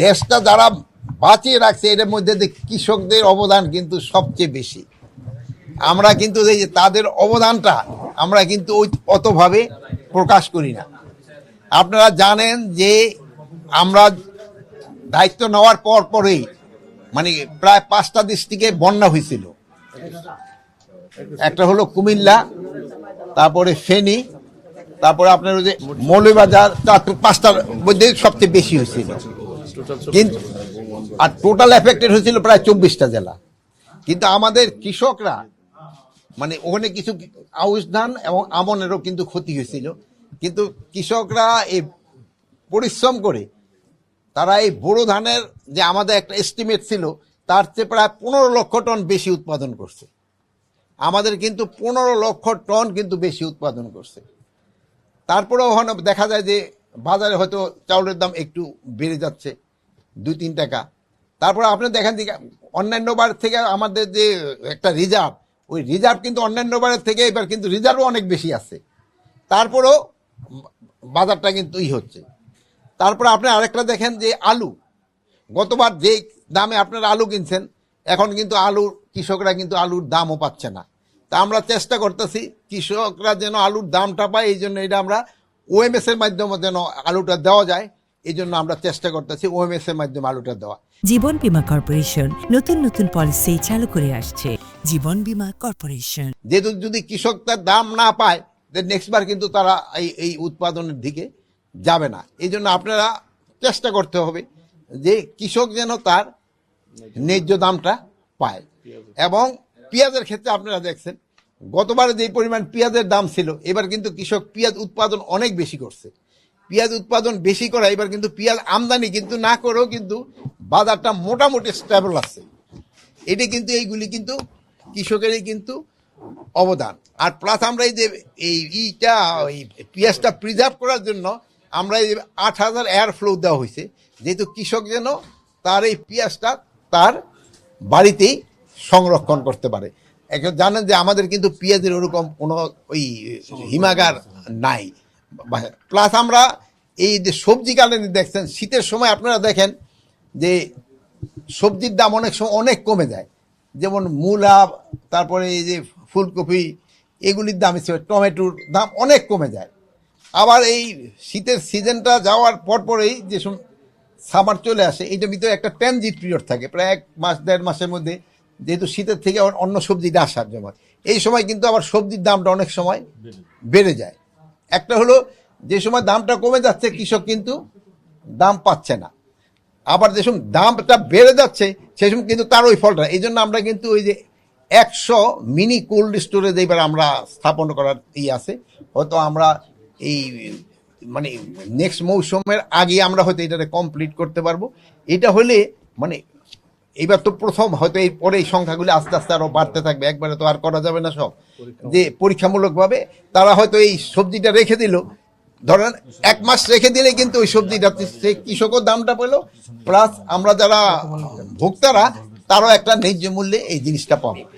দেশটা যারা বাঁচিয়ে রাখছে এর মধ্যে কৃষকদের অবদান কিন্তু সবচেয়ে বেশি। আমরা কিন্তু যে তাদের অবদানটা আমরা কিন্তু ওই অতভাবে প্রকাশ করি না। আপনারা জানেন যে আমরা দায়িত্ব নেওয়ার পর পরেই মানে প্রায় পাঁচটা ডিস্ট্রিক্টে বন্যা হয়েছিল। একটা হলো কুমিল্লা, তারপরে ফেনী, তারপরে আপনার ওই যে মৌলবাজার চাঁদপুর, পাঁচটার মধ্যে সবচেয়ে বেশি হয়েছিল। কিন্তু আর টোটাল এফেক্টেড হয়েছিল প্রায় চব্বিশটা জেলা। কিন্তু আমাদের কৃষকরা মানে ওখানে কিছু আউশ ধান এবং আমনেরও কিন্তু ক্ষতি হয়েছিল। কিন্তু কৃষকরা এই পরিশ্রম করে তারা এই বোরো ধানের যে আমাদের একটা এস্টিমেট ছিল, তার চেয়ে প্রায় পনেরো লক্ষ টন বেশি উৎপাদন করছে। আমাদের কিন্তু পনেরো লক্ষ টন কিন্তু বেশি উৎপাদন করছে। তারপরেও ওখানে দেখা যায় যে বাজারে হয়তো চাউলের দাম একটু বেড়ে যাচ্ছে। দুই তিন টাকা। তারপর আপনি দেখেন যে অন্যান্য বার থেকে আমাদের যে একটা রিজার্ভ ওই রিজার্ভ কিন্তু অন্যান্য বারের থেকে এবার কিন্তু রিজার্ভও অনেক বেশি আছে। তারপরেও বাজারটা কিন্তু ই হচ্ছে। তারপরে আপনি আরেকটা দেখেন যে আলু। গতবার যে দামে আপনারা আলু কিনছেন, এখন কিন্তু আলুর, কৃষকরা কিন্তু আলুর দামও পাচ্ছে না। তা আমরা চেষ্টা করতেছি, কৃষকরা যেন আলুর দামটা পায়, এই জন্য এটা আমরা ওএমএস এর মাধ্যমে যেন আলুটা দেওয়া যায়। এই জন্য আমরা চেষ্টা করতেছি ওএমএস এর মাধ্যমে আলুটা দেওয়া। জীবন বীমা কর্পোরেশন নতুন নতুন পলিসি চালু করে আসছে। জীবন বীমা কর্পোরেশন। যেহেতু যদি কৃষক তার দাম না পায় নেক্সট বার কিন্তু তারা এই এই উৎপাদনের দিকে যাবে না। এই জন্য আপনারা চেষ্টা করতে হবে যে কৃষক যেন তার ন্যায্য দামটা পায়। এবং পেঁয়াজের ক্ষেত্রে আপনারা দেখছেন গতবারে যে পরিমাণ পেঁয়াজের দাম ছিল এবার কিন্তু কৃষক পেঁয়াজ উৎপাদন অনেক বেশি করছে। পেঁয়াজ উৎপাদন বেশি করা, এবার কিন্তু পেঁয়াজ আমদানি কিন্তু না করেও কিন্তু বাজারটা মোটামুটি স্টেবল আছে। এটি কিন্তু, এইগুলি কিন্তু কৃষকেরই কিন্তু অবদান। আর প্লাস আমরা এই যে, এই ইটা ওই পেঁয়াজটা প্রিজার্ভ করার জন্য আমরা এই আট হাজার এয়ার ফ্লো দেওয়া হয়েছে। যেহেতু কৃষক যেন তার এই পেঁয়াজটা তার বাড়িতেই সংরক্ষণ করতে পারে। এখন জানেন যে আমাদের কিন্তু পেঁয়াজের ওরকম কোনো ওই হিমাগার নাই। প্লাস আমরা এই যে সবজি কালেন দেখছেন শীতের সময় আপনারা দেখেন যে সবজির দাম অনেক সময় অনেক কমে যায়। যেমন মূলা তারপরে এই যে ফুলকপি এগুলির দাম হিসেবে টমেটোর দাম অনেক কমে যায়। আবার এই শীতের সিজনটা যাওয়ার পর পরপরেই যে সম সামার চলে আসে এইটার ভিতরে একটা ট্রানজিট পিরিয়ড থাকে। প্রায় এক মাস দেড় মাসের মধ্যে যেহেতু শীতের থেকে অন- অন্য সবজিটা আসার জন্য এই সময় কিন্তু আবার সবজির দামটা অনেক সময় বেড়ে যায়। একটা হলো, যে সময় দামটা কমে যাচ্ছে, কৃষক কিন্তু দাম পাচ্ছে না। আবার যে সময় দামটা বেড়ে যাচ্ছে, সেই সময় কিন্তু তার ওই ফলটা। এই জন্য আমরা কিন্তু ওই যে একশো মিনি কোল্ড স্টোরেজ এইবার আমরা স্থাপন করার ই আছে, হয়তো আমরা এই মানে নেক্সট মৌসুমের আগে আমরা হয়তো এটাকে কমপ্লিট করতে পারব। এটা হলে মানে এইবার তো প্রথম হয়তো এই পরে এই সংখ্যাগুলি আস্তে আস্তে আরও বাড়তে থাকবে। একবারে তো আর করা যাবে না সব। যে পরীক্ষামূলকভাবে তারা হয়তো এই সবজিটা রেখে দিল। ধরেন এক মাস রেখে দিলে কিন্তু ওই সবজিটা সে কৃষকের দামটা পেল। প্লাস আমরা যারা ভোক্তারা তারও একটা ন্যায্য মূল্যে এই জিনিসটা পাবো।